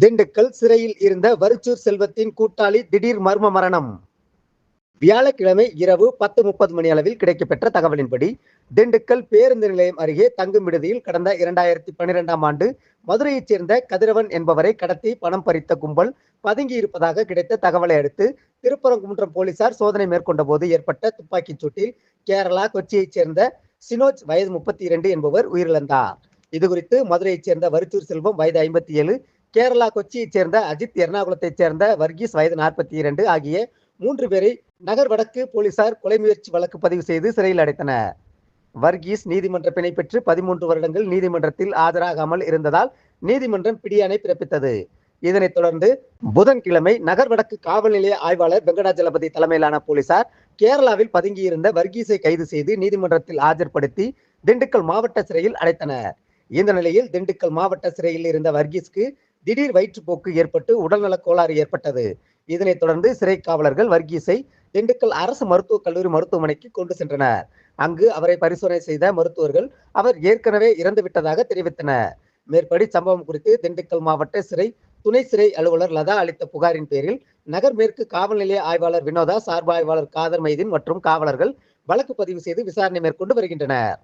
திண்டுக்கல் சிறையில் இருந்த வருச்சூர் செல்வத்தின் கூட்டாளி திடீர் மர்ம மரணம். வியாழக்கிழமை இரவு பத்து முப்பது மணி அளவில் கிடைக்கப்பெற்ற தகவலின்படி திண்டுக்கல் பேருந்து நிலையம் அருகே தங்கும் விடுதியில் கடந்த இரண்டாயிரத்தி பன்னிரெண்டாம் ஆண்டு மதுரையைச் சேர்ந்த கதிரவன் என்பவரை கடத்தி பணம் பறித்த கும்பல் பதுங்கி இருப்பதாக கிடைத்த தகவலை அடுத்து திருப்பரங்குன்றம் போலீசார் சோதனை மேற்கொண்ட போது ஏற்பட்ட துப்பாக்கிச் சூட்டில் கேரளா கொச்சியைச் சேர்ந்த சினோஜ் வயது முப்பத்தி இரண்டு என்பவர் உயிரிழந்தார். இதுகுறித்து மதுரையைச் சேர்ந்த வருச்சூர் செல்வம் வயது ஐம்பத்தி ஏழு கேரளா கொச்சியைச் சேர்ந்த அஜித் எர்ணாகுளத்தைச் சேர்ந்த வர்கீஸ் வயது நாற்பத்தி இரண்டு ஆகிய மூன்று பேரை நகர் வடக்கு போலீசார் கொலை முயற்சி வழக்கு பதிவு செய்து சிறையில் அடைத்தனர். வர்கீஸ் நீதிமன்ற பிணை பெற்று பதிமூன்று வருடங்கள் நீதிமன்றத்தில் ஆஜராகாமல் இருந்ததால் நீதிமன்றம் பிடியாணை பிறப்பித்தது. இதனைத் தொடர்ந்து புதன்கிழமை நகர் வடக்கு காவல் நிலைய ஆய்வாளர் வெங்கடாஜலபதி தலைமையிலான போலீசார் கேரளாவில் பதுங்கியிருந்த வர்கீஸை கைது செய்து நீதிமன்றத்தில் ஆஜர்படுத்தி திண்டுக்கல் மாவட்ட சிறையில் அடைத்தனர். இந்த நிலையில் திண்டுக்கல் மாவட்ட சிறையில் இருந்த வர்கீஸ்க்கு திடீர் வயிற்றுப்போக்கு ஏற்பட்டு உடல்நலக் கோளாறு ஏற்பட்டது. இதனைத் தொடர்ந்து சிறை காவலர்கள் வர்கீஸை திண்டுக்கல் அரசு மருத்துவக் கல்லூரி மருத்துவமனைக்கு கொண்டு சென்றனர். அங்கு அவரை பரிசோதனை செய்த மருத்துவர்கள் அவர் ஏற்கனவே இறந்துவிட்டதாக தெரிவித்தனர். மேற்படி சம்பவம் குறித்து திண்டுக்கல் மாவட்ட சிறை துணை சிறை அலுவலர் லதா அளித்த புகாரின் பேரில் நகர் மேற்கு காவல் நிலைய ஆய்வாளர் வினோதா சார்பு ஆய்வாளர் காதர் மைதீன் மற்றும் காவலர்கள் வழக்கு பதிவு செய்து விசாரணை மேற்கொண்டு வருகின்றனர்.